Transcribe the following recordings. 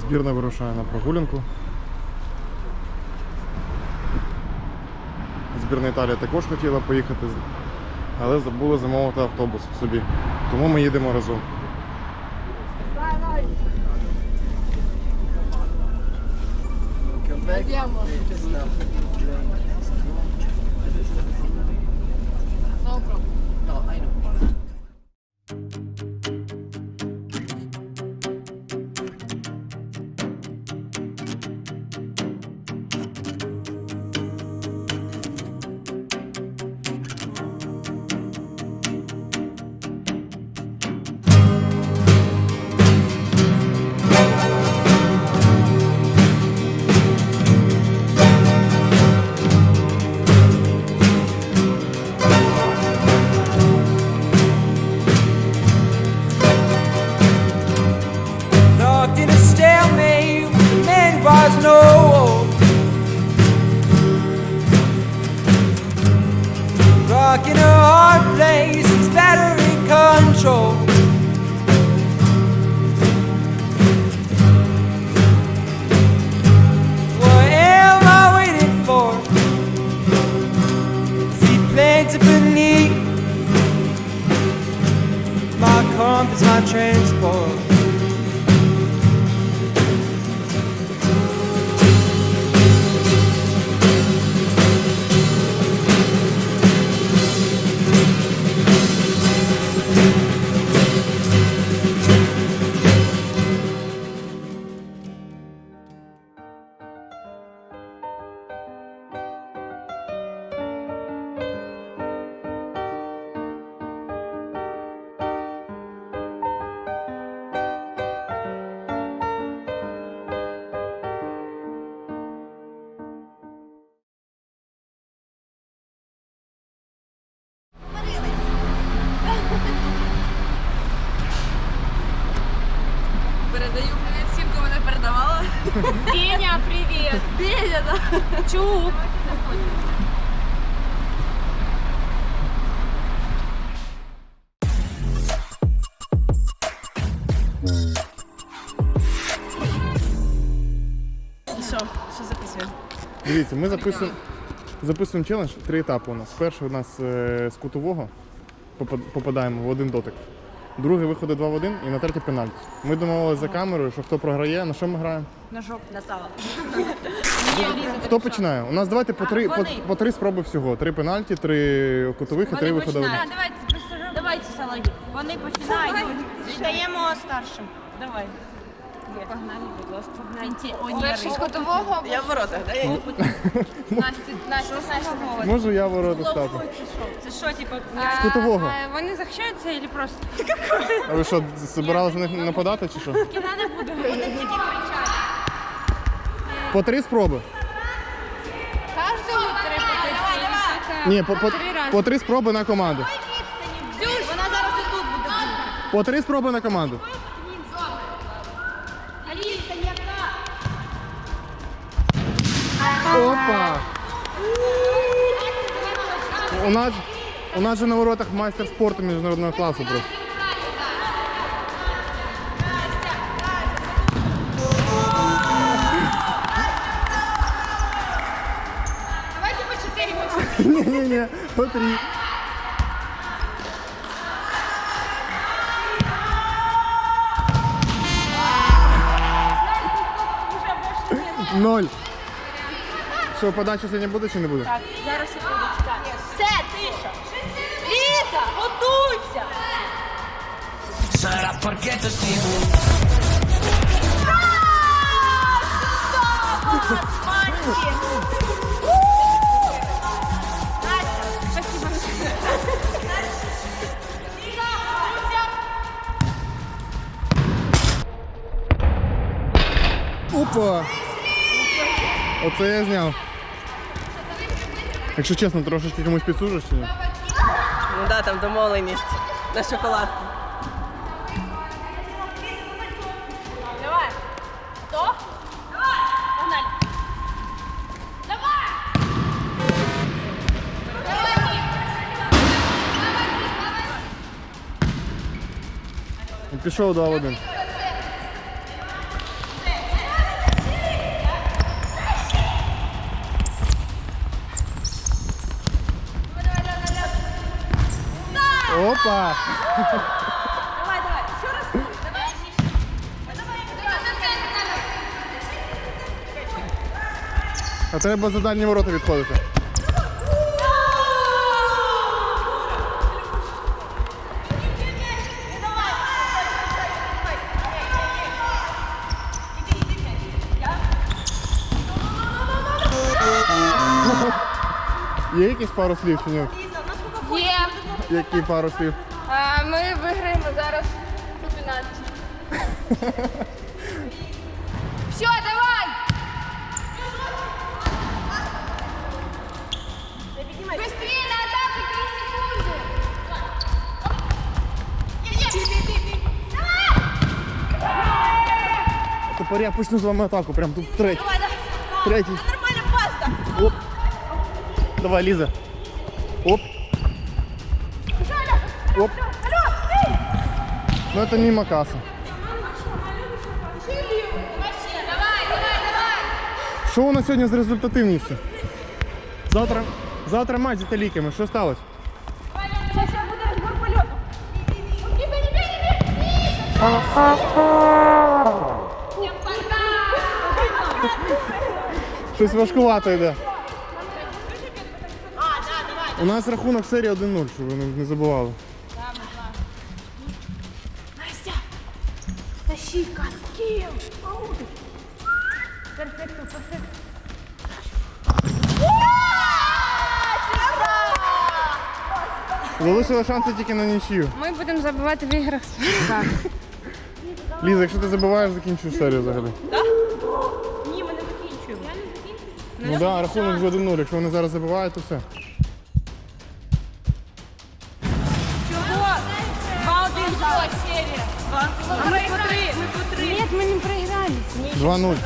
Збірна вирушає на прогулянку. Збірна Італія також хотіла поїхати, але забули замовити автобус собі. Тому ми їдемо разом. Planted beneath. My compass, my transport Деня, привет! Деня, да? Чук! Що? Що записуємо? Дивіться, ми записуємо, записуємо челендж три етапи у нас. Перший у нас е, з кутового попад- попадаємо в один дотик. Другий виходить 2 в 1 і на третій пенальті. Ми домовилися за камерою, що хто програє, на що ми граємо? На жоп, на сало. Хто починає? У нас давайте по три, по, по три спроби всього. Три пенальті, три кутових і три виходи. в один. Давайте, давайте, Салагі. Вони починають. Віддаємо старшим. Давай. Погнали, будь ласка. Погнали. Перший з котового. Я в воротах, да? Я Настя, Настя, Настя. Можу я ворота стати. Це що, типу, З кутового. Вони захищаються чи просто? А ви що, збиралися на них нападати чи що? Кіна не буде. Вони тільки кричать. По три спроби? Кожного три попитки. Ні, по, по три спроби на команду. Вона зараз і тут буде. По три спроби на команду. Опа! У нас, у нас же на воротах майстер спорту міжнародного класу просто. Давайте по чотири, по чотири. Ні-ні-ні, по три. Ноль. Що, подачі сьогодні буде чи не буде? Так, Зараз і буде читати. Все, тиша. Ліза, готуйся. Sarà perché ti Опа! Оце я зняв. Якщо чесно, трошечки комусь підсужиш чи ні? Ну да, там домовленість на шоколадку. Давай. Готов? Давай. Погнали. Давай. Давай. Пішов 2 в 1. Опа! Давай, давай, еще раз. Давай. А треба за дальні ворота відходити. Є якісь пару слів чи ні? Є. Які пару слів? А, ми виграємо зараз пенальті. Все, давай! Быстрее на атаку, 3 секунди! Тепер я почну з вами атаку, прям тут третій. Давай, давай. Третій. Нормально, паста. Оп. Давай, Ліза. Оп. Оп. Ну это мимо касса. Що у нас сьогодні з результативністю? Завтра, завтра матч з італійками. Що сталося? Щось важкувато йде. У нас рахунок серії 1-0, щоб ви не забували. Тащи катки. Перфекто, перфекто. Залишили шанси тільки на нічию. Ми будемо забивати в іграх. Ліза, якщо ти забуваєш, закінчуєш серію взагалі. Ні, ми не закінчуємо. Ну так, да, рахунок вже 1-0. Якщо вони зараз забивають, то все. Чого? Два один зараз. А Нет, ми не проиграли. 2-0.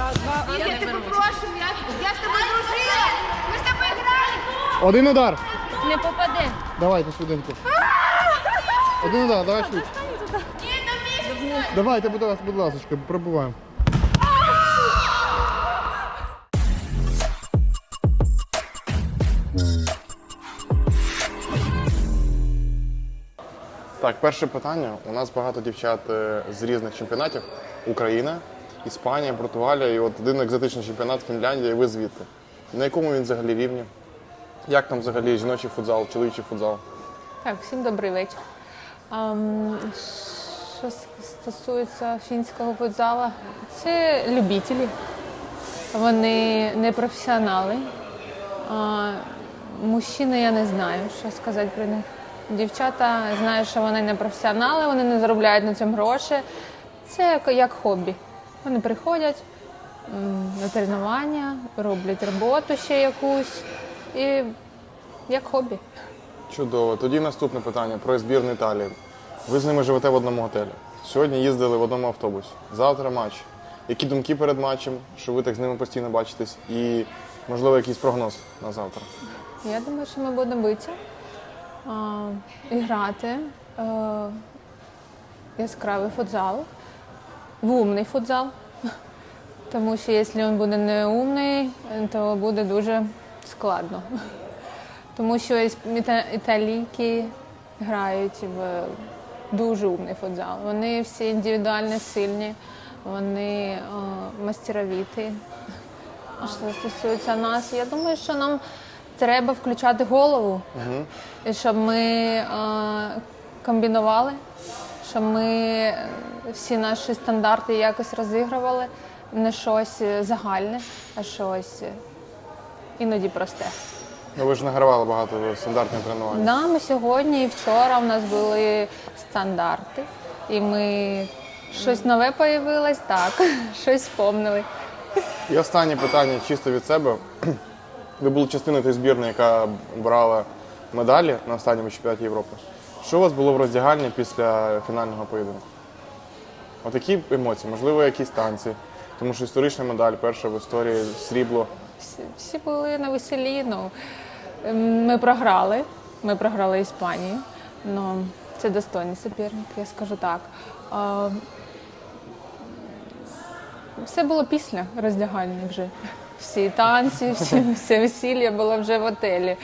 Я тебе прошу, я, я з тобою дружила. Ми з тобою грали. Один удар. Не попаде. Давайте швиденько. Один удар, давай швидше. Ні, там. Давайте, будь ласка, будь ласка, пробуваємо. Так, перше питання. У нас багато дівчат е, з різних чемпіонатів. Україна, Іспанія, Португалія і от один екзотичний чемпіонат Фінляндія, і ви звідти. На якому він взагалі рівні? Як там взагалі жіночий футзал, чоловічий футзал? Так, всім добрий вечір. Ам, Що стосується фінського футзалу, це любителі. Вони не професіонали. А, Мужчини я не знаю, що сказати про них. Дівчата знаю, що вони не професіонали, вони не заробляють на цьому гроші. Це як, хобі. Вони приходять на тренування, роблять роботу ще якусь і як хобі. Чудово. Тоді наступне питання про збірну Італії. Ви з ними живете в одному готелі. Сьогодні їздили в одному автобусі. Завтра матч. Які думки перед матчем, що ви так з ними постійно бачитесь, і можливо якийсь прогноз на завтра. Я думаю, що ми будемо битися грати а, яскравий футзал, в умний футзал. Тому що якщо він буде не умний, то буде дуже складно. Тому що італійки грають в дуже умний футзал. Вони всі індивідуально сильні, вони а, мастеровіті. Що стосується нас, я думаю, що нам треба включати голову, щоб ми е, комбінували, щоб ми е, всі наші стандарти якось розігрували, не щось загальне, а щось е, іноді просте. Ну ви ж награвали багато стандартних тренувань. Да, ми сьогодні і вчора у нас були стандарти, і ми щось нове появилось, так, щось спомнили. І останнє питання чисто від себе. Ви були частиною тієї збірної, яка брала медалі на останньому чемпіонаті Європи. Що у вас було в роздягальні після фінального поєдинку? Отакі емоції, можливо, якісь танці. Тому що історична медаль, перша в історії срібло. Всі, всі були на веселі. Ну, ем, ми програли. Ми програли Іспанії. Ну, Це достойний суперник, я скажу так. А, все було після роздягальні вже. Всі танці, всі, все весілля було вже в отелі.